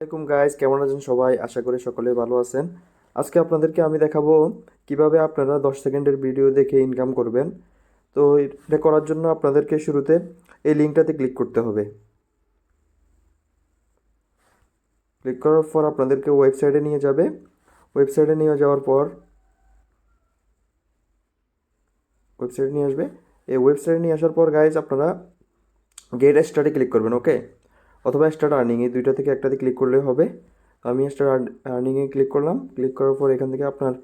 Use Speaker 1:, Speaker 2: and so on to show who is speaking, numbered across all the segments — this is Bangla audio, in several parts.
Speaker 1: আসসালামাইকুম গাইস কেমন আছেন সবাই? আশা করি সকলে ভালো আছেন। আজকে আপনাদেরকে আমি দেখাবো কীভাবে আপনারা দশ সেকেন্ডের ভিডিও দেখে ইনকাম করবেন। তো এটা করার জন্য আপনাদেরকে শুরুতে এই লিঙ্কটাতে ক্লিক করতে হবে। ক্লিক করার পর আপনাদেরকে ওয়েবসাইটে নিয়ে যাবে। ওয়েবসাইটে নিয়ে যাওয়ার পর ওয়েবসাইটে নিয়ে আসবে। এই ওয়েবসাইটে নিয়ে আসার পর গাইজ আপনারা গেট স্টার্টে ক্লিক করবেন ওকে অথবা স্টার্ট আর্নিং এই দুইটা থেকে একটাতে ক্লিক করলে হবে। আমি স্টার্ট আর্নিংয়ে ক্লিক করলাম। ক্লিক করার পর এখান থেকে আপনার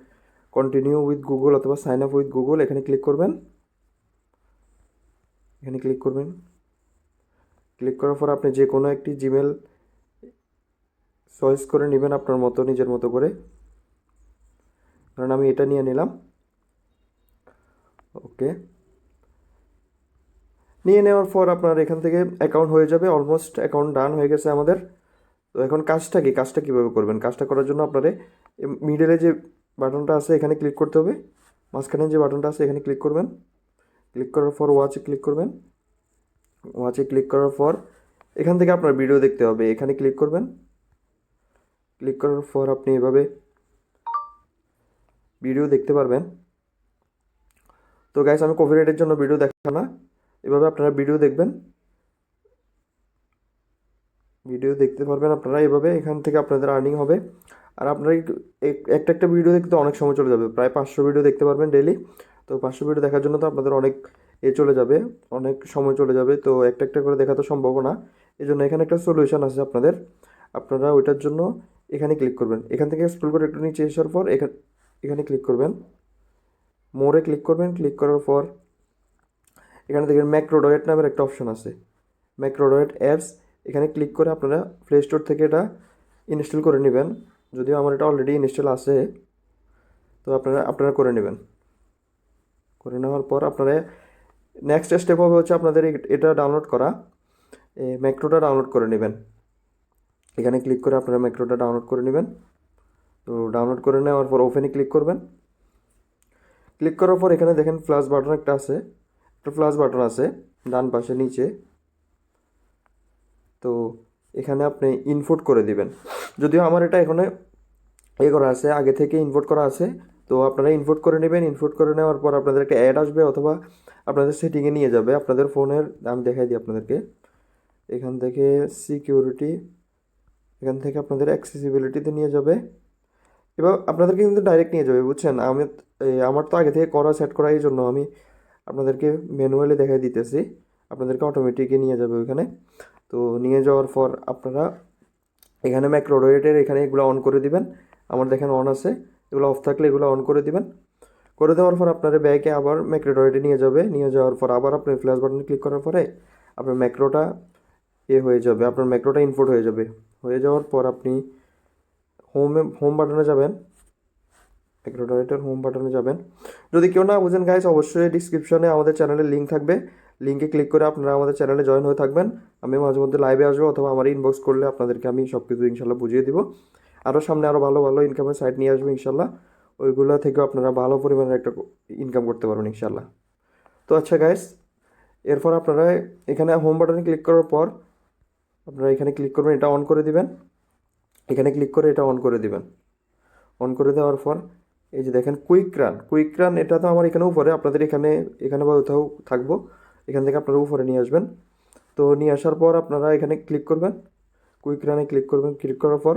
Speaker 1: কন্টিনিউ উইথ গুগল অথবা সাইন আপ উইথ গুগল এখানে ক্লিক করবেন। এখানে ক্লিক করবেন। ক্লিক করার পর আপনি যে কোনো একটি জিমেল চয়েস করে নেবেন আপনার মতো, নিজের মতো করে। কারণ আমি এটা নিয়ে নিলাম। ওকে নিয়ে নেওয়ার পর আপনার এখান থেকে অ্যাকাউন্ট হয়ে যাবে অলমোস্ট অ্যাকাউন্ট ডান হয়ে গেছে আমাদের। তো এখন কাজটা কি? কাজটা কীভাবে করবেন? কাজটা করার জন্য আপনারে মিডলে যে বাটনটা আছে, এখানে ক্লিক করতে হবে। মাঝখানে যে বাটনটা আছে, এখানে ক্লিক করবেন। ক্লিক করার পর ওয়াচে ক্লিক করবেন। ওয়াচে ক্লিক করার পর এখান থেকে আপনার ভিডিও দেখতে হবে। এখানে ক্লিক করবেন। ক্লিক করার পর আপনি এভাবে ভিডিও দেখতে পারবেন। তো গাইস আমি কোভিড কপিরাইটের জন্য ভিডিও দেখা না। এভাবে আপনারা ভিডিও দেখবেন। ভিডিও দেখতে পারবেন আপনারা, এভাবে এখান থেকে আপনাদের আর্নিং হবে। আর আপনারা এক- একটা একটা ভিডিও দেখতে অনেক সময় চলে যাবে, প্রায় পাঁচশো ভিডিও দেখতে পারবেন ডেলি তো পাঁচশো ভিডিও দেখার জন্য তো আপনাদের অনেক এ চলে যাবে, অনেক সময় চলে যাবে। তো একটা একটা করে দেখা তো সম্ভব না। এই জন্য এখানে একটা সলিউশন আছে আপনাদের। আপনারা ওইটার জন্য এখানে ক্লিক করবেন। এখান থেকে স্ক্রল করে একটু নিচে আসার পর এখানে এখানে ক্লিক করবেন। মোড়ে ক্লিক করবেন ক্লিক করার পর এখানে দেখবেন ম্যাক্রোডয়েট নামের একটা অপশন আছে। ম্যাক্রোডয়েট অ্যাপস এখানে ক্লিক করে আপনারা প্লে স্টোর থেকে এটা ইনস্টল করে নেবেন। যদিও আমার এটা অলরেডি ইনস্টল আছে, তো আপনারা আপনারা করে নেবেন। করে নেওয়ার পর আপনারা নেক্সট স্টেপ হবে হচ্ছে আপনাদের এটা ডাউনলোড করা। ম্যাক্রোটা ডাউনলোড করে নেবেন। এখানে ক্লিক করে আপনারা ম্যাক্রোটা ডাউনলোড করে নেবেন। তো ডাউনলোড করে নেওয়ার পর ওপেনে ক্লিক করবেন। ক্লিক করার পর এখানে দেখেন প্লাস বাটন একটা আছে। একটা প্লাস বাটন আছে, ডান পাশে নিচে। তো এখানে আপনি ইনপুট করে দিবেন। যদিও আমার এটা এখানে এ করা আছে, আগে থেকে ইনপুট করা আছে। তো আপনারা ইনপুট করে নেবেন ইনপুট করে নেওয়ার পর আপনাদেরকে অ্যাড আসবে অথবা আপনাদের সেটিংয়ে নিয়ে যাবে। আপনাদের ফোনের আমি দেখাই দিই আপনাদেরকে। এখান থেকে সিকিউরিটি এখান থেকে আপনাদের অ্যাক্সেসিবিলিটিতে নিয়ে যাবে। এবার আপনাদেরকে কিন্তু ডাইরেক্ট নিয়ে যাবে, বুঝছেন? আমি আমার তো আগে থেকে করা সেট করা এই জন্য আমি আপনাদেরকে ম্যানুয়ালি দেখাই দিতেছি। আপনাদেরকে অটোমেটিকই নিয়ে যাবে ওইখানে। তো নিয়ে যাওয়ার পর আপনারা এখানে ম্যাক্রোডোয়েটের এখানে এগুলো অন করে দিবেন। আমার দেখেন অন আছে। এগুলো অফ থাকলে এগুলো অন করে দিবেন। করে দেওয়ার পর আপনার ব্যাগে আবার ম্যাক্রোডোয়েটে নিয়ে যাবে। নিয়ে যাওয়ার পর আবার আপনি ফ্ল্যাশ বাটনে ক্লিক করার পরে আপনার ম্যাক্রোটা এ হয়ে যাবে। আপনার ম্যাক্রোটা ইনপুট হয়ে যাবে। হয়ে যাওয়ার পর আপনি হোমে হোম বাটনে যাবেন। ম্যাক্রোডোয়েটের হোম বাটনে যাবেন। যদি কেউ না বুঝেন গাইজ অবশ্যই ডিসক্রিপশনে আমাদের চ্যানেলের লিঙ্ক থাকবে। লিঙ্কে ক্লিক করে আপনারা আমাদের চ্যানেলে জয়েন হয়ে থাকবেন। আমি মাঝে মধ্যে লাইভে আসব অথবা আমার ইনবক্স করলে আপনাদেরকে আমি সব কিছু ইনশাল্লাহ বুঝিয়ে দিব। আরও সামনে আরও ভালো ভালো ইনকামের সাইট নিয়ে আসব ইনশাল্লাহ। ওইগুলো থেকেও আপনারা ভালো পরিমাণের একটা ইনকাম করতে পারবেন ইনশাল্লাহ। তো আচ্ছা গাইস এরপর আপনারা এখানে হোম বাটনে ক্লিক করার পর আপনারা এখানে ক্লিক করবেন, এটা অন করে দিবেন। এখানে ক্লিক করে এটা অন করে দিবেন। অন করে দেওয়ার পর এই যে দেখেন কুইক রান কুইক রান এটা তো আমার এখানেও পরে আপনাদের এখানে এখানে বা কোথাও থাকব। এখান থেকে আপনারা উপরে নিয়ে আসবেন। তো নিয়ে আসার পর আপনারা এখানে ক্লিক করবেন। কুইক রানে ক্লিক করবেন ক্লিক করার পর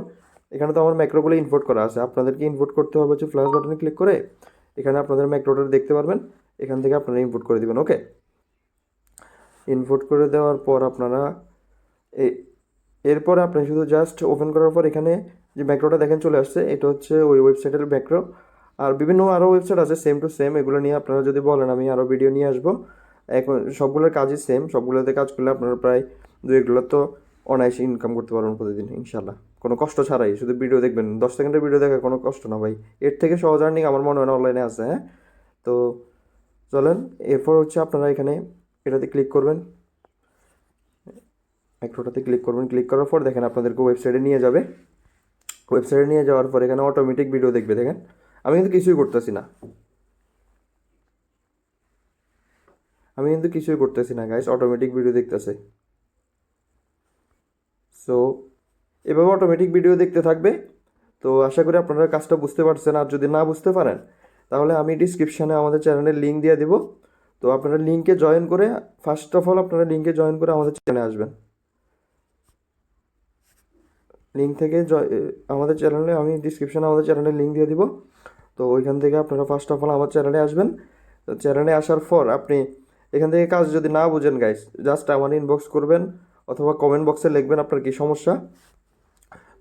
Speaker 1: এখানে তো আমার ম্যাক্রোগুলো ইনপুট করা আছে। আপনাদেরকে ইনপুট করতে হবে হচ্ছে ফ্ল্যাশ বাটনে ক্লিক করে এখানে আপনাদের ম্যাক্রোটা দেখতে পারবেন। এখান থেকে আপনারা ইনপুট করে দিবেন ওকে ইনপুট করে দেওয়ার পর আপনারা এরপরে আপনি শুধু জাস্ট ওপেন করার পর এখানে যে ম্যাক্রোটা দেখেন চলে আসছে, এটা হচ্ছে ওই ওয়েবসাইটের ম্যাক্রো আর বিভিন্ন আরও ওয়েবসাইট আছে সেম টু সেম এগুলো নিয়ে আপনারা যদি বলেন, আমি আরও ভিডিও নিয়ে আসব। এখন সবগুলোর কাজই সেম সবগুলোতে কাজ করলে আপনারা প্রায় দু এগুলো তো অনায়াসে ইনকাম করতে পারবেন প্রতিদিন ইনশাল্লাহ কোনো কষ্ট ছাড়াই, শুধু ভিডিও দেখবেন, দশ সেকেন্ডের ভিডিও দেখা কোনো কষ্ট না ভাই। এর থেকে সহজ আর্নিং আমার মনে হয় না অনলাইনে আছে হ্যাঁ? তো চলেন, এরপর হচ্ছে আপনারা এখানে এটাতে ক্লিক করবেন। ম্যাক্রোটাতে ক্লিক করবেন ক্লিক করার পর দেখেন আপনাদেরকে ওয়েবসাইটে নিয়ে যাবে। ওয়েবসাইটে নিয়ে যাওয়ার পর এখানে অটোমেটিক ভিডিও দেখবে, দেখেন? আমি কিন্তু কিছুই করতেছি না। আমি কিন্তু কিছুই করতেছি না গাইস অটোমেটিক ভিডিও দেখতেছে। সো এভাবে অটোমেটিক ভিডিও দেখতে থাকবে। তো আশা করি আপনারা কাজটা বুঝতে পারছেন। আর যদি না বুঝতে পারেন, তাহলে আমি ডিসক্রিপশানে আমাদের চ্যানেলের লিঙ্ক দিয়ে দেবো। তো আপনারা লিঙ্কে জয়েন করে ফার্স্ট অফ অল আপনারা লিঙ্কে জয়েন করে আমাদের চ্যানেলে আসবেন। লিঙ্ক থেকে আমাদের চ্যানেলে আমি ডিসক্রিপশানে আমাদের চ্যানেলের লিঙ্ক দিয়ে দিব। তো ওইখান থেকে আপনারা ফার্স্ট অফ অল আমার চ্যানেলে আসবেন। তো চ্যানেলে আসার পর আপনি এখান থেকে কাজ যদি না বুঝেন গাইস জাস্ট আমার ইনবক্স করবেন অথবা কমেন্ট বক্সে লিখবেন আপনার কী সমস্যা।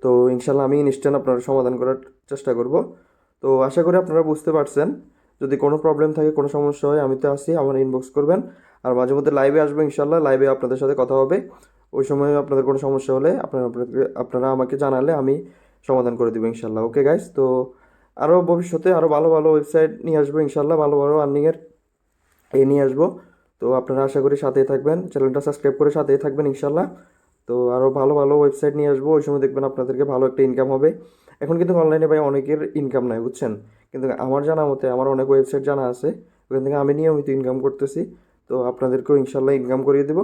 Speaker 1: তো ইনশাল্লাহ আমি ইনস্ট্যান্ট আপনার সমাধান করার চেষ্টা করব। তো আশা করি আপনারা বুঝতে পারছেন। যদি কোনো প্রবলেম থাকে, কোনো সমস্যা হয়, আমি তো আসি আমার ইনবক্স করবেন। আর মাঝে মধ্যে লাইভে আসব ইনশাল্লাহ লাইভে আপনাদের সাথে কথা হবে। ওই সময় আপনাদের কোনো সমস্যা হলে আপনারা আপনারা আমাকে জানালে আমি সমাধান করে দেবো ইনশাল্লাহ ওকে গাইস তো আরও ভবিষ্যতে আরও ভালো ভালো ওয়েবসাইট নিয়ে আসব ইনশাল্লাহ ভালো ভালো আর্নিংয়ের এ নিয়ে আসব। তো আপনারা আশা করি সাথেই থাকবেন চ্যানেলটা সাবস্ক্রাইব করে সাথেই থাকবেন ইনশাল্লাহ তো আরও ভালো ভালো ওয়েবসাইট নিয়ে আসব, ওই সময় দেখবেন আপনাদেরকে ভালো একটা ইনকাম হবে। এখন কিন্তু অনলাইনে ভাই অনেকের ইনকাম নাই, বুঝছেন? কিন্তু আমার জানা মতে, আমার অনেক ওয়েবসাইট জানা আছে, ওখান থেকে আমি নিয়মিত ইনকাম করতেছি। তো আপনাদেরকেও ইনশাল্লাহ ইনকাম করিয়ে দেবো।